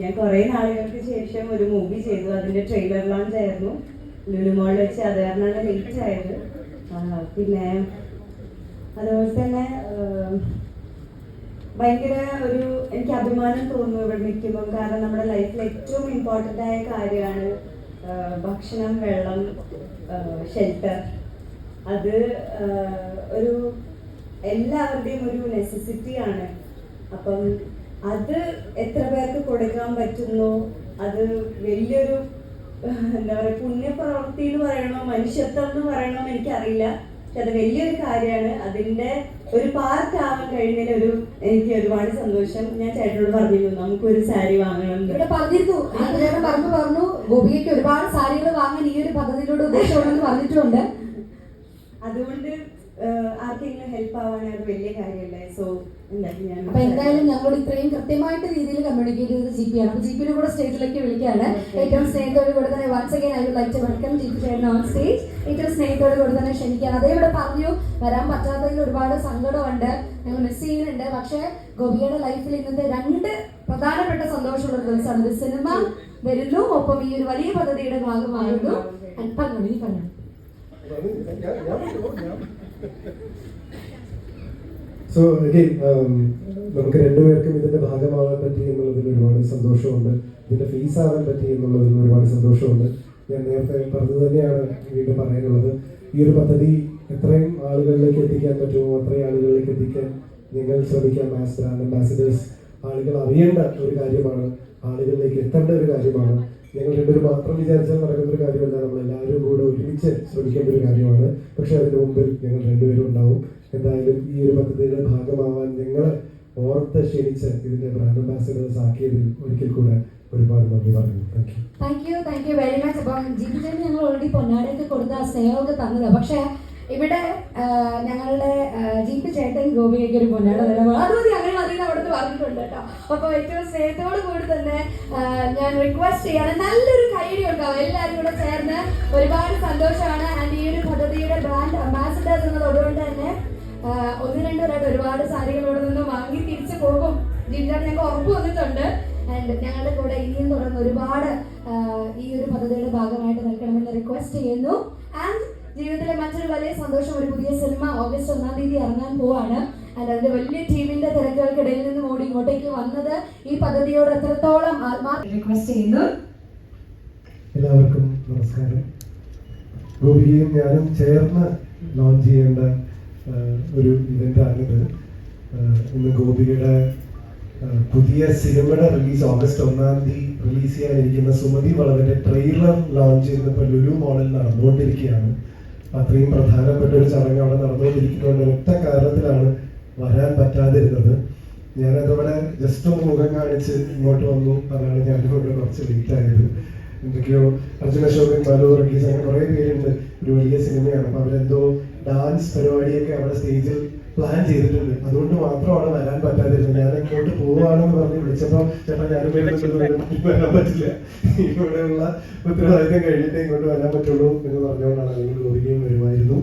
ഞാൻ കുറേ നാളുകൾക്ക് ശേഷം ഒരു മൂവി ചെയ്തു. അതിന്റെ ട്രെയിലർ ലോഞ്ച് ആയിരുന്നു. ലുലുമോൾ വെച്ച് അത് കാരണമാണ് ലേറ്റ് ആയത്. പിന്നെ അതുപോലെ തന്നെ ഭയങ്കര ഒരു എനിക്ക് അഭിമാനം തോന്നുന്നു ഇവിടെ നിൽക്കുമ്പോൾ കാരണം നമ്മുടെ ലൈഫിൽ ഏറ്റവും ഇമ്പോർട്ടന്റ് ആയ കാര്യമാണ് ഭക്ഷണം വെള്ളം ഷെൽട്ടർ അത് ഒരു എല്ലാവരുടെയും ഒരു നെസസിറ്റിയാണ് അപ്പം അത് എത്ര പേർക്ക് കൊടുക്കാൻ പറ്റുന്നു? അത് വലിയൊരു എന്താ പറയുക പുണ്യപ്രവൃത്തി എന്ന് പറയണോ മനുഷ്യത്വം എന്ന് പറയണോ എനിക്കറിയില്ല. പക്ഷെ അത് വലിയൊരു കാര്യമാണ്. അതിന്റെ ഒരു പാർട്ട് ആവാൻ കഴിഞ്ഞതിൽ ഒരു എനിക്ക് ഒരുപാട് സന്തോഷം. ഞാൻ ചേട്ടനോട് പറഞ്ഞിരുന്നു നമുക്കൊരു സാരി വാങ്ങണം. ഇവിടെ പറഞ്ഞിരുന്നു. പറഞ്ഞു പറഞ്ഞു ഗോപികയ്ക്ക് ഒരുപാട് സാരികൾ വാങ്ങാൻ ഈ ഒരു പദ്ധതിയിലൂടെ ഉദ്ദേശമുണ്ടെന്ന് പറഞ്ഞിട്ടുണ്ട്. അതുകൊണ്ട് ആർക്കെങ്കിലും ഹെൽപ്പ് ആവാണെങ്കിൽ അത് വലിയ കാര്യമല്ലേ സോ അപ്പൊ എന്തായാലും ഞങ്ങൾ ഇത്രയും കൃത്യമായിട്ട് രീതിയിൽ കമ്മ്യൂണിക്കേറ്റ് ചെയ്ത് ജി പി ആണ് അപ്പൊ ജി കൂടെ സ്റ്റേജിലേക്ക് വിളിക്കുകയാണ്. ഏറ്റവും സ്നേഹത്തോട് കൂടെ തന്നെ once again I would like to welcome G P ചേട്ടൻ ഓൺ സ്റ്റേജ് ഏറ്റവും സ്നേഹത്തോട് കൂടെ തന്നെ ക്ഷണിക്കുകയാണ്. അതേ ഇവിടെ പറഞ്ഞു വരാൻ പറ്റാത്തതിൽ ഒരുപാട് സങ്കടമുണ്ട്. ഞങ്ങൾ മിസ് ചെയ്യുന്നുണ്ട്. പക്ഷേ ഗോപിയുടെ ലൈഫിൽ ഇന്നത്തെ രണ്ട് പ്രധാനപ്പെട്ട സന്തോഷമുള്ള ഒരു ദിവസമാണ്. ഒരു സിനിമ വരുന്നു. ഒപ്പം ഈ ഒരു വലിയ പദ്ധതിയുടെ ഭാഗമാകുന്നു. പറഞ്ഞു. നീ പറഞ്ഞു സോ അഗെയിൻ നമുക്ക് രണ്ടുപേർക്കും ഇതിന്റെ ഭാഗമാവാൻ പറ്റി എന്നുള്ളതിൽ ഒരുപാട് സന്തോഷമുണ്ട്. ഇതിന്റെ ഫീസ് ആവാൻ പറ്റി എന്നുള്ളതിൽ ഒരുപാട് സന്തോഷമുണ്ട്. ഞാൻ നേരത്തെ പറഞ്ഞത് തന്നെയാണ് വീണ്ടും പറയാനുള്ളത്. ഈ ഒരു പദ്ധതി എത്രയും ആളുകളിലേക്ക് എത്തിക്കാൻ പറ്റുമോ അത്രയും ആളുകളിലേക്ക് എത്തിക്കാൻ ഞങ്ങൾ ശ്രമിക്കാം. ആസ് ബ്രാൻഡ് അംബാസിഡേഴ്സ് ആളുകൾ അറിയേണ്ട ഒരു കാര്യമാണ്. ആളുകളിലേക്ക് എത്തേണ്ട ഒരു കാര്യമാണ്. ഞങ്ങൾ രണ്ടുപേരും മാത്രം വിചാരിച്ചാൽ നടക്കുന്ന ഒരു കാര്യമല്ല. നമ്മൾ എല്ലാവരും കൂടെ ഒരുമിച്ച് ശ്രമിക്കേണ്ട ഒരു കാര്യമാണ്. പക്ഷെ അതിന് മുമ്പിൽ ഞങ്ങൾ രണ്ടുപേരും ഉണ്ടാവും. എന്തായാലും ഈ ഒരു പദ്ധതിയുടെ ഭാഗമാവാൻ ഞങ്ങളെ ഓർത്ത് ക്ഷണിച്ച് ഇതിന്റെ ബ്രാൻഡ് അംബാസിഡേഴ്സ് ആക്കിയതിൽ ഒരിക്കൽ കൂടെ ഒരുപാട് നന്ദി വെരി മച്ച് ഞങ്ങൾ ഓൾറെഡി പൊന്നാടയൊക്കെ കൊടുത്ത സ്നേഹമൊക്കെ തന്നത്. പക്ഷേ ഇവിടെ ഞങ്ങളുടെ ജീപ്പ് ജിപി ചേട്ടൻ ഗോപികയ്ക്ക് ഒരു പൊന്നാട തരാം അത് മതി അങ്ങനെ മതി എന്ന് അവിടുന്ന് പറഞ്ഞിട്ടുണ്ട് കേട്ടോ. അപ്പോൾ ഏറ്റവും സ്നേഹത്തോട് കൂടി തന്നെ ഞാൻ റിക്വസ്റ്റ് ചെയ്യാണ്. നല്ലൊരു കൈഡി ഉണ്ടാവും. എല്ലാവരും കൂടെ ചേർന്ന് ഒരുപാട് സന്തോഷമാണ്. ആൻഡ് ഈ ഒരു പദ്ധതിയുടെ ബ്രാൻഡ് ആ, പേരായിട്ട് ഒരുപാട് സാരികൾ ഇവിടെ നിന്ന് വാങ്ങി തിരിച്ചു പോകും ജില്ല ഞങ്ങൾക്ക് ഉറപ്പ് വന്നിട്ടുണ്ട്. ആൻഡ് ഞങ്ങളുടെ കൂടെ ഇനിയും തുടർന്ന് ഒരുപാട് ഈ ഒരു പദ്ധതിയുടെ ഭാഗമായിട്ട് നിൽക്കണമെന്ന് റിക്വസ്റ്റ് ചെയ്യുന്നു. ആൻഡ് ജീവിതത്തിലെ മറ്റൊരു വലിയ സന്തോഷം ഒരു പുതിയ സിനിമ ഓഗസ്റ്റ് ഒന്നാം തീയതി ഇറങ്ങാൻ പോവാണ്. ആൻഡ് അതിന്റെ വലിയ ടീമിന്റെ തിരക്കുകൾക്കിടയിൽ നിന്ന് ഓടി ഇങ്ങോട്ടേക്ക് വന്നത് ഈ പദ്ധതിയോട് എത്രത്തോളം ആത്മാർത്ഥ റിക്വസ്റ്റ് ചെയ്യുന്നു. എല്ലാവർക്കും നമസ്കാരം. ഗോപികയും ഞാനും ചേർന്ന് ലോഞ്ച് ചെയ്യേണ്ട ഒരു ഇവന്റാണിത് ഇന്ന് ഗോപികയുടെ പുതിയ സിനിമയുടെ റിലീസ് ഓഗസ്റ്റ് ഒന്നാം തീയതി റിലീസ് ചെയ്യാനിരിക്കുന്ന സുമതി വളവിന്റെ ട്രെയിലർ ലോഞ്ച് ചെയ്യുന്നപ്പോൾ ലുലു മോഡൽ നടന്നുകൊണ്ടിരിക്കുകയാണ്. അത്രയും പ്രധാനപ്പെട്ട ഒരു ചടങ്ങ് അവിടെ നടന്നുകൊണ്ടിരിക്കുന്നതുകൊണ്ട് ഒറ്റ കാരണത്തിലാണ് വരാൻ പറ്റാതിരുന്നത്. ഞാനതവിടെ ജസ്റ്റ് ഒന്ന് മുഖം കാണിച്ച് ഇങ്ങോട്ട് വന്നു. അതാണ് ഞാൻ ഇവിടെ കുറച്ച് ലേറ്റ് ആയത്. എന്തൊക്കെയോ അർജുന ശോഭൻ ബാലു റിലീസ് അങ്ങനെ കുറേ പേരുണ്ട്. ഒരു വലിയ സിനിമയാണ്. അപ്പൊ അവരെന്തോ ഡാൻസ് പരിപാടിയൊക്കെ അവിടെ സ്റ്റേജിൽ പ്ലാൻ ചെയ്തിട്ടുണ്ട്. അതുകൊണ്ട് മാത്രമാണ് വരാൻ പറ്റാതിരുന്നത്. ഞാൻ ഇങ്ങോട്ട് പോവാണെന്ന് പറഞ്ഞ് വിളിച്ചപ്പോൾ ചേട്ടാ ഞാനും. വരാൻ പറ്റില്ല. ഇവിടെയുള്ള ഉത്തരവാദിത്തം കഴിഞ്ഞിട്ടേ ഇങ്ങോട്ട് വരാൻ പറ്റുള്ളൂ എന്ന് പറഞ്ഞുകൊണ്ടാണ് നിങ്ങൾ ഒരുങ്ങി വരുമായിരുന്നു.